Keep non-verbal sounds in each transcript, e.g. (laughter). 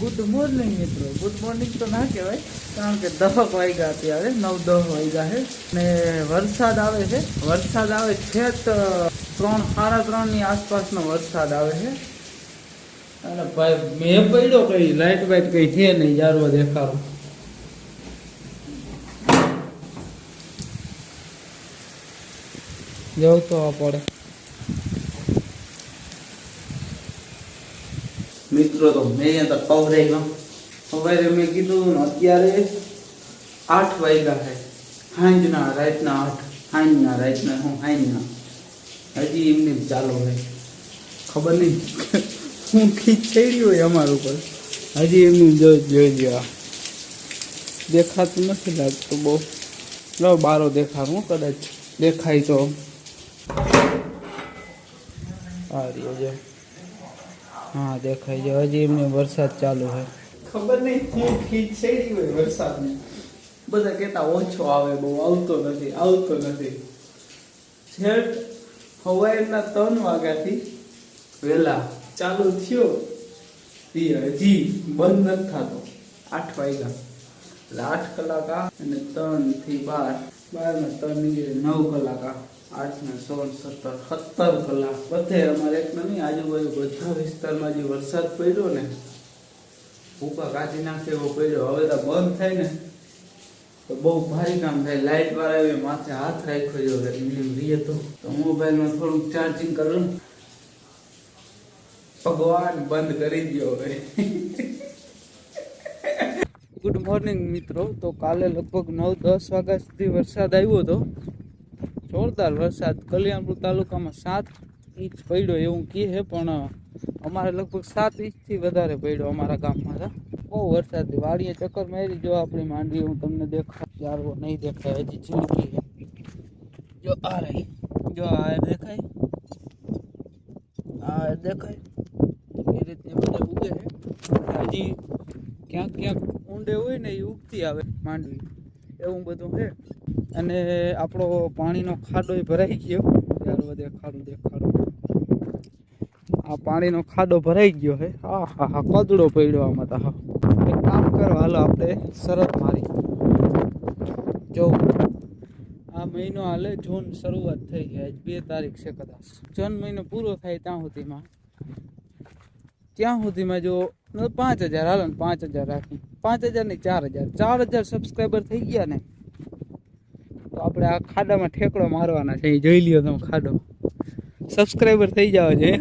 Good morning મિત્રો. Good morning તો ના કહેવાય, કારણ કે દહક વાગ્યા અત્યારે, નવ દહ વાગ્યા છે. ને વરસાદ આવે છે. વરસાદ આવે છે તો ત્રણ, સાડા ત્રણની આસપાસનો વરસાદ આવે છે. અને ભાઈ, મેં પડ્યો કઈ, લાઈટ વાઈટ કઈ છે નહીં, જારવો દેખાડો. જવું તો પડે. મિત્રો તો મેં અહીંયા તો કવરાઈ ગયો. સવારે મેં કીધું ને અત્યારે આઠ વાગ્યા છે. સાંજના, રાતના આઠ. સાંજના, રાતના હું સાંજના. હજી એમને જ ચાલુ હોય ખબર નહીં. હું ખીચડી હોય અમારા ઉપર. હજી એમનું જોઈ જોઈ લ્યો દેખાતું નથી લાગતું બહુ. લો બારો દેખાડું કદાચ દેખાય તો. આ રહ્યો જો હા, દેખાય છે. હજી એમને વરસાદ ચાલુ છે. ખબર નહીં ખીચ ખીચ છેડી હોય વરસાદને. બધા કહેતા, ઓછો આવે બહુ, આવતો નથી આવતો નથી. છેટ સવારના ત્રણ વાગ્યાથી વહેલા ચાલુ થયો. એ હજી બંધ નથી થતો. આઠ વાગ્યા. એટલે આઠ કલાક અને ત્રણથી બાર. બાર ને ત્રણ નીકળે નવ કલાક આ. આઠ ને સોળ, સત્તર સત્તર કલાક. બધે અમારે એક નહીં, આજુબાજુ બધા વિસ્તારમાં જે વરસાદ પડ્યો ને, ભૂકા કાઢી નાખે એવો પડ્યો. હવે તો બંધ થાય ને, તો બહુ ભારી કામ થાય. લાઇટ વાળા એવી માથે હાથ રાખ્યો જો તો. તો મોબાઈલમાં થોડુંક ચાર્જિંગ કરું ભગવાન બંધ કરી દો હવે. ગુડ મોર્નિંગ મિત્રો. તો કાલે લગભગ નવ, દસ વાગ્યા સુધી વરસાદ આવ્યો હતો. જોરદાર વરસાદ કલ્યાણપુર તાલુકામાં સાત ઇંચ પડ્યો એવું કહે છે, પણ અમારે લગભગ સાત ઇંચથી વધારે પડ્યો અમારા ગામમાં તો બહુ વરસાદ વાડીએ ચક્કર મારી, જો આપણી માંડવી હું તમને દેખાય ચારવો નહીં દેખાય, હજી ઝીણકી જો આ રહી, જો આ દેખાય. આ દેખાય. એ રીતે બધા ઉગે છે. હજી ક્યાંક ક્યાંક ઊંડે હોય ને એ ઉગતી આવે માંડવી. એવું બધું છે. અને આપણો પાણીનો ખાડો ભરાઈ ગયો. ત્યાર દેખાડું દેખાડું. આ પાણીનો ખાડો ભરાઈ ગયો હે. હા હા હા, કદડો પડ્યો આમાં હા. એક કામ કરો, હાલો આપણે શરત મારી. જો, આ મહિનો હાલે, જૂન શરૂઆત થઈ ગઈ. આજ બે તારીખ છે કદાચ. જૂન મહિનો પૂરો થાય ત્યાં સુધીમાં. ત્યાં સુધીમાં જો, પાંચ હજાર હાલો ને પાંચ હજાર રાખી. પાંચ હજાર ને ચાર હજાર. ચાર હજાર સબસ્ક્રાઈબર થઈ ગયા ને. તો આપણે આ ખાડામાં ઠેકડો મારવાના છે એ જોઈ લ્યો તમે ખાડો. સબસ્ક્રાઈબર થઈ જવા જોઈએ.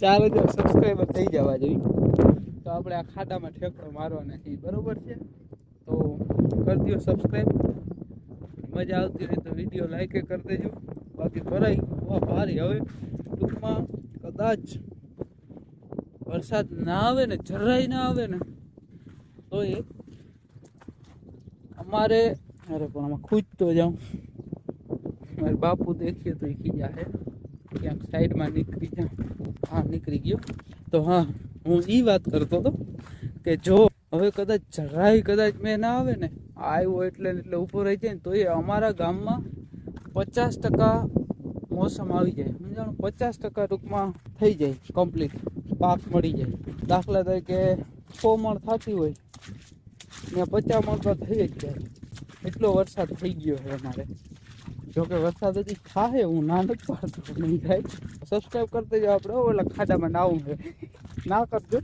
ચાર હજાર સબસ્ક્રાઈબર થઈ જવા જોઈએ. તો આપણે આ ખાડામાં ઠેકડો મારવાના છે બરોબર છે? તો કરી દો સબસ્ક્રાઈબ મજા આવતી હોય તો વીડિયો લાઈક કરી દેજો. બાકી ભરાઈ ભારી. હવે ટૂંકમાં કદાચ વરસાદ ના આવે ને, જરાય ના આવે ને, તો એ અમારે અરે પણ આમાં ખૂજતો જાઉં. મારે બાપુ દેખીએ તો એ ખીજા ક્યાંક સાઈડમાં નીકળી જાઉં હા, નીકળી ગયો. તો હા, હું એ વાત કરતો હતો કે જો, હવે કદાચ જરાય કદાચ મેં ના આવે ને આવ્યો એટલે એટલે ઊભો રહી જાય ને, તો એ અમારા ગામમાં પચાસ ટકા મોસમ આવી જાય. સમજાણું? પચાસ ટકા ટૂંકમાં થઈ જાય કમ્પ્લીટ પાક મળી જાય. દાખલા તરીકે મણ થતી હોય ને પચાસ મણ તો થઈ જ જાય એટલો વરસાદ થઈ ગયો છે અમારે. જોકે વરસાદ હજી થાય હું ના નથી પાડતો. નહીં થાય સબસ્ક્રાઈબ કરते જાઓ આપણે ઓલા ખાડામાં નાવું છે. ના કરજો.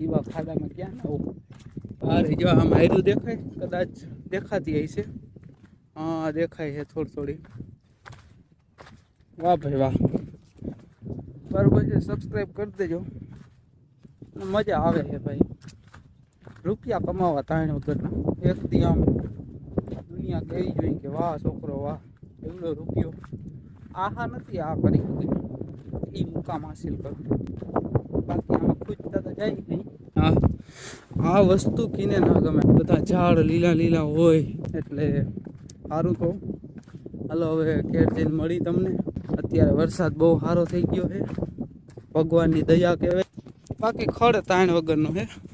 એવા ખાડામાં ક્યાં નાવું? અરે જો, આમ હાયરું દેખાય. કદાચ દેખાતી હશે. હા, દેખાય છે થોડી થોડી. વાહ ભાઈ વાહ. બરોબર છે સબસ્ક્રાઈબ કરી દેજો. અને મજા આવે છે ભાઈ. રૂપિયા કમાવા તાણ વગરના. એક દી આમ દુનિયા કહેવી જોઈએ કે વાહ છોકરો વાહ એવડો રૂપિયો. આહા નથી આ કરી શકી એ મુકામ હાસિલ કરો. બાકી આમાં ખૂજતા તો જાય નહીં. હા. આ વસ્તુ કીને ના ગમે. બધા ઝાડ લીલા લીલા હોય એટલે સારું તો. હાલો હવે ઘેર જઈને મળી તમને. અત્યારે વરસાદ બહુ સારો થઈ ગયો છે. ભગવાનની દયા કહેવાય. બાકી ખડ તાણ વગરનો છે.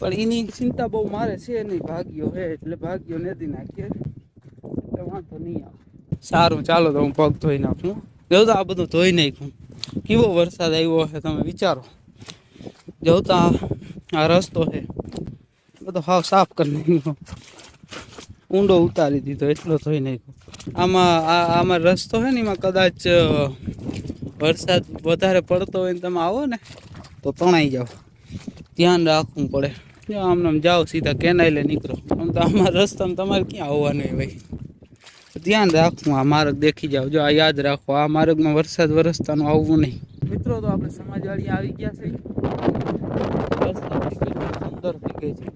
પણ એની ચિંતા બહુ મારે છે નહીં, ભાગ્યો હે એટલે ભાગ્યો નથી નાખીએ એટલે વાંધો નહીં આવે. સારું, ચાલો તો હું પગ ધોઈ નાખું. જો તો આ બધું ધોઈ નાખ્યું. કેવો વરસાદ આવ્યો છે તમે વિચારો. જોતા આ રસ્તો છે. બધો હાવ સાફ કરી નાખ્યો. ઊંડો ઉતારી દીધો, એટલો ધોઈ નાખ્યો. આમાં, આ, આમાં રસ્તો છે ને, એમાં કદાચ વરસાદ વધારે પડતો હોય ને તમે આવો ને, તો તણાઈ જાઓ. ધ્યાન રાખવું પડે. જો આમ આમ જાઓ, સીધા કેનાઈલે નીકળો. આમ તો આમાં રસ્તામાં તમારે ક્યાં આવવાનું ભાઈ? ધ્યાન રાખવું, આ માર્ગ દેખી જાવ જો આ યાદ રાખો, આ માર્ગમાં વરસાદ વરસતાનું આવવું નહીં. મિત્રો, તો આપણે સમાજવાળી આવી ગયા છે. સુંદર થઈ ગઈ છે.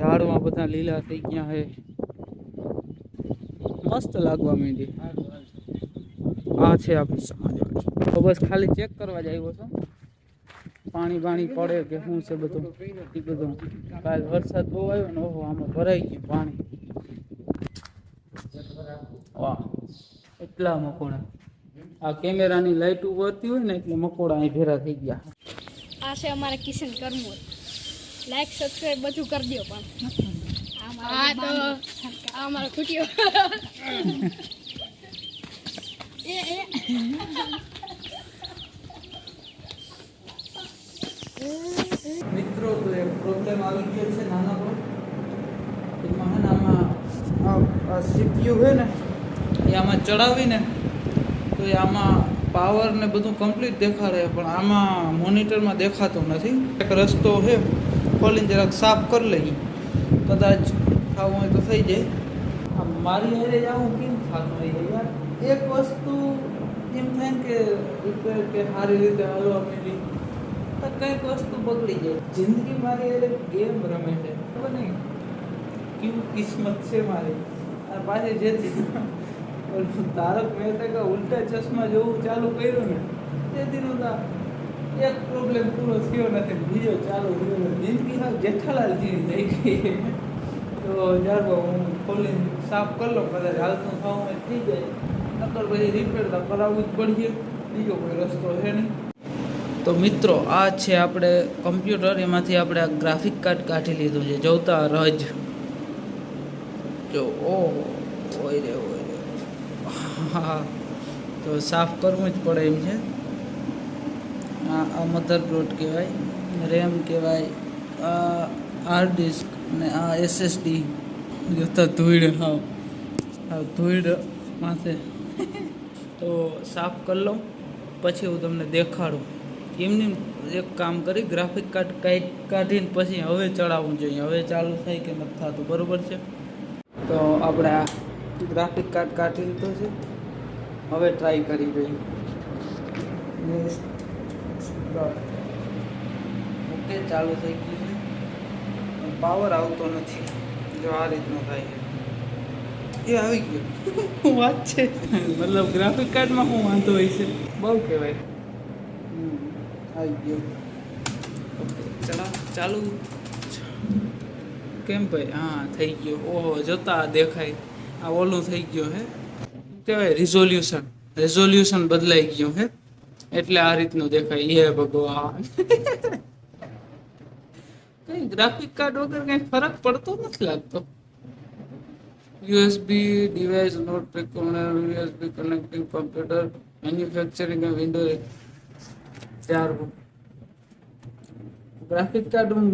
ઝાડમાં બધા લીલા થઈ ગયા છે. મસ્ત લાગવા માંડી આ છે આપણી સમાજવાળી. તો બસ ખાલી ચેક કરવા જ આવ્યો છો. પાણી પાણી પડે કે શું છે બધું? એ બધું. કાલ વરસાદ બહુ આવ્યો ને ઓહો આમાં ભરાઈ ગયું પાણી. વાહ એટલા મકોડા. આ કેમેરાની લાઇટ ઉભરતી હોય ને એટલે મકોડા અહીં ભેરા થઈ ગયા. આ છે અમારા કિશન કરમોર લાઈક સબસ્ક્રાઇબ બધું કરી દો પણ. આ તો આ અમારો ખૂટ્યો (laughs) (laughs) એ એ. મિત્રો પ્રોબ્લેમ આવી ગયો છે નાના પર એમાં આમાં સીપીયુ છે ને, એ આમાં ચડાવીને તો એ આમાં પાવર ને બધું કમ્પ્લીટ દેખાડે, પણ આમાં મોનિટરમાં દેખાતું નથી. એક રસ્તો છે, ખોલીને જરાક સાફ કરી લઈએ. કદાચ ખાવું હોય તો થઈ જાય. મારી હારે આવું કેમ થતું હોય યાર? એક વસ્તુ એમ થાય કે કે સારી રીતે હલવા માંડી તો કંઈક વસ્તુ બગડી જાય. જિંદગી મારી હારે ગેમ રમે છે. ખબર નહીં. કેવું કિસ્મત છે મારી. અને પાછી જેથી. ઓલું તારક મહેતા કા ઉલ્ટા ચશ્મા જોવું ચાલુ કર્યું ને તે દીનું તા એક પ્રોબ્લેમ પૂરો થયો નથી ને બીજો ચાલુ થયો ને જિંદગી સાવ જેઠાલાલ જેવી થઈ ગઈ તો જાગો, હું ખોલીને સાફ કરી લઉં, કદાચ હાલતું થવાનું થઈ જાય. નકર પછી રિપેર તો કરાવવું જ પડશે. બીજો કોઈ રસ્તો છે નહીં. તો મિત્રો, આ છે આપણે કમ્પ્યુટર, એમાંથી આપણે આ ગ્રાફિક કાર્ડ કાઢી લીધું છે. જોતા રજ જો ઓ ઓય રે ઓય રે. હા, તો સાફ કરવું જ પડે એમ છે. આ મધરબોર્ડ કહેવાય રેમ કહેવાય, આ હાર્ડ ડિસ્ક અને આ એસએસડી જોતા ધૂળ, હા. ધૂળ માથે. તો સાફ કરી લઉં પછી હું તમને દેખાડું. એમને એક કામ કરી ગ્રાફિક કાર્ડ કાઢ કાઢીને પછી હવે ચડાવવું જોઈએ. હવે ચાલુ થાય કે નથી થતું બરાબર છે? તો આપણે આ ગ્રાફિક કાર્ડ કાઢી લીધો છે. હવે ટ્રાય કરી જોઈએ. ઓકે ચાલુ થઈ ગયું છે. પાવર આવતો નથી. જો આ રીતનું થાય છે. એ આવી ગયું. (laughs) વાત છે. (laughs) મતલબ ગ્રાફિક કાર્ડમાં શું વાંધો હોય છે? બહુ કહેવાય. ચલો કેમ ભાઈ? હા, થઈ ગયો. ઓહો, જોતા દેખાય. આ ઓલું થઈ ગયો હે. કહેવાય? રિઝોલ્યુશન રિઝોલ્યુશન બદલાઈ ગયું હે. એટલે આ રીતનું દેખાય. એ ભગવાન. (laughs) કઈ ગ્રાફિક કાર્ડ વગર કઈ ફરક પડતો નથી લાગતો. USB device note recorder USB connecting computer manufacturing window ચાર ગ્રાફિક કાર્ડ હું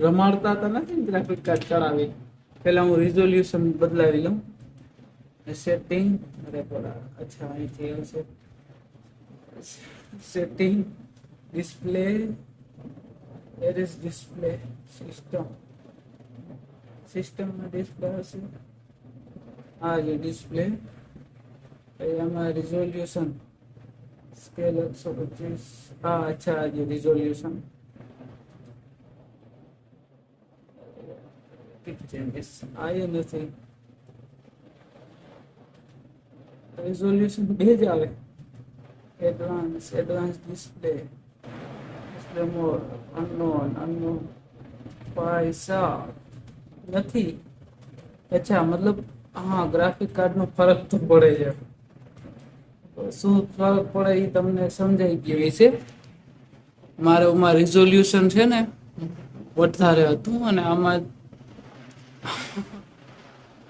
રમાડતા હતા નથી ગ્રાફિક કાર્ડ ચડાવી પહેલા હું રિઝોલ્યુશન બદલાવી લઉં સેટિંગ અરે બોલા અચ્છા અહીંથી આવશે setting display air is display system સિસ્ટમમાં ડિસ્પ્લે હશે આ જે ડિસ્પ્લે એમાં રિઝોલ્યુશન સ્કેલ એકસો પચીસ હા અચ્છા જે રિઝોલ્યુશન ચેન્જીસ આ એ નથી રિઝોલ્યુશન બે જ આવે advance advance display display mode unknown unknown પૈસા નથી અચ્છા મતલબ હા ગ્રાફિક કાર્ડનો ફરક તો પડે છે શું ફરક પડે એ તમને સમજાઈ ગયું છે મારે આમાં રિઝોલ્યુશન છે ને વધારે હતું અને આમાં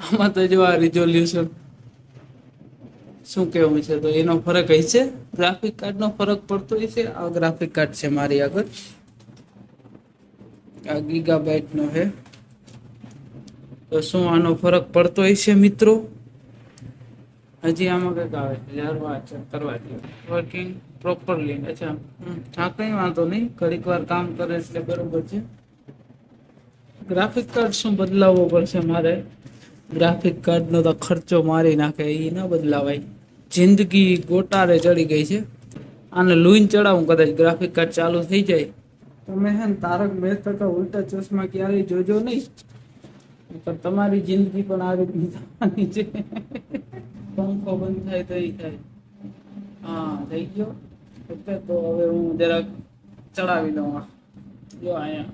આમાં તો જો આ રિઝોલ્યુશન શું કેવું છે તો એનો ફરક હશે છે. ગ્રાફિક કાર્ડનો ફરક પડતો હોય છે. આ ગ્રાફિક કાર્ડ છે મારી આગળ. આ ગીગાબાઇટનો છે. તો શું આનો ફરક પડતો છે મિત્રો? હજી આમાં કંઈક આવે છે. ચેક કરવા દો વર્કિંગ પ્રોપરલી અચ્છા. હા કંઈ વાંધો નહીં. ઘડીક વાર કામ કરે એટલે બરોબર છે. ગ્રાફિક કાર્ડ શું બદલાવવો પડશે મારે? ગ્રાફિક કાર્ડનો તો ખર્ચો મારી નાખે એ ના બદલાવાય. જિંદગી ગોટારે ચડી ગઈ છે. આને લુઈન ચડાવું કદાચ ગ્રાફિક કાર્ડ ચાલુ થઈ જાય. તમે હે ને તારક મહેતા કા ઉલ્ટા ચશ્મા ક્યારેય જોજો નહીં. પણ તમારી જિંદગી પણ આ રીતની થવાની છે. પંખો બંધ થાય તો એ થાય. હા, થઈ ગયો. ઓકે તો હવે હું જરાક ચડાવી દઉં જો અહીંયા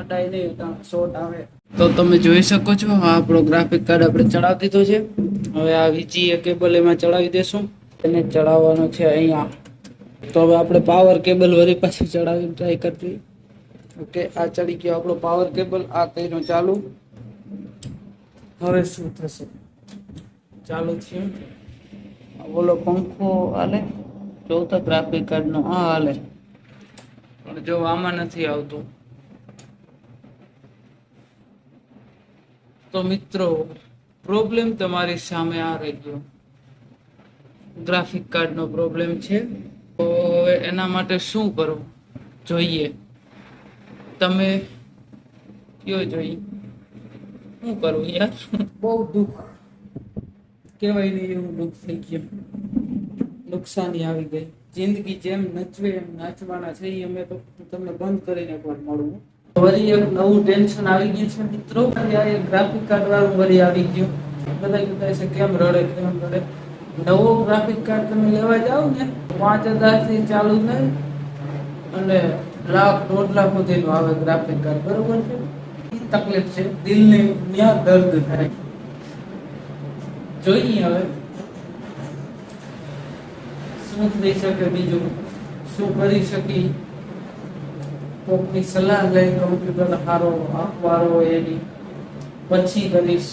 અટાઈ નહીં ત્યાં શોર્ટ આવે. તો તમે જોઈ શકો છો, આ આપણો ગ્રાફિક કાર્ડ આપણે ચડાવી દીધો છે. હવે આ વીજી કેબલ એમાં ચડાવી દેશું. એને ચડાવવાનો છે અહીંયા. તો હવે આપણે પાવર કેબલ વળી પાછી ચડાવી ટ્રાય કરવી ઓકે, આ ચડી ગયો આપણો પાવર કેબલ આ કર્યો ચાલુ. હવે શું થશે? ચાલુ થયું. બોલો પંખો હાલે? ચોથા ગ્રાફિક કાર્ડનો આ હાલે. પણ જો આમાં નથી આવતું. તો મિત્રો પ્રોબ્લેમ તમારી સામે આ રહી ગયો. ગ્રાફિક કાર્ડનો પ્રોબ્લેમ છે. તો એના માટે શું કરવું? જોઈએ. તમે કયો જોઈએ? શું કરવું યાર? બહુ દુઃખ. કહેવાય નહીં એવું દુઃખ થઈ ગયું. નુકસાની આવી ગઈ. જિંદગી જેમ નચવે એમ નાચવાના છે એ અમે તો તમને બંધ કરીને એકવાર મળવું વળી એક નવું ટેન્શન આવી ગયું છે મિત્રો. એક ગ્રાફિક કાર્ડ વાળું વળી આવી ગયું. બધા કહેતા છે કેમ રડે કેમ રડે? નવો ગ્રાફિક કાર્ડ તમે લેવા જાઓ ને, પાંચ હજારથી ચાલુ થાય અને લાખ, દોઢ લાખ સુધીનું આવે ગ્રાફિક કાર્ડ બરોબર છે? એ તકલીફ છે. દિલને ત્યાં દર્દ થાય. જોઈએ હવે. શું થઈ શકે બીજું? શું કરી શકી કોકની સલાહ લઈ કમ્પ્યુટર હારો આપવાનો એની પછી કરીશ.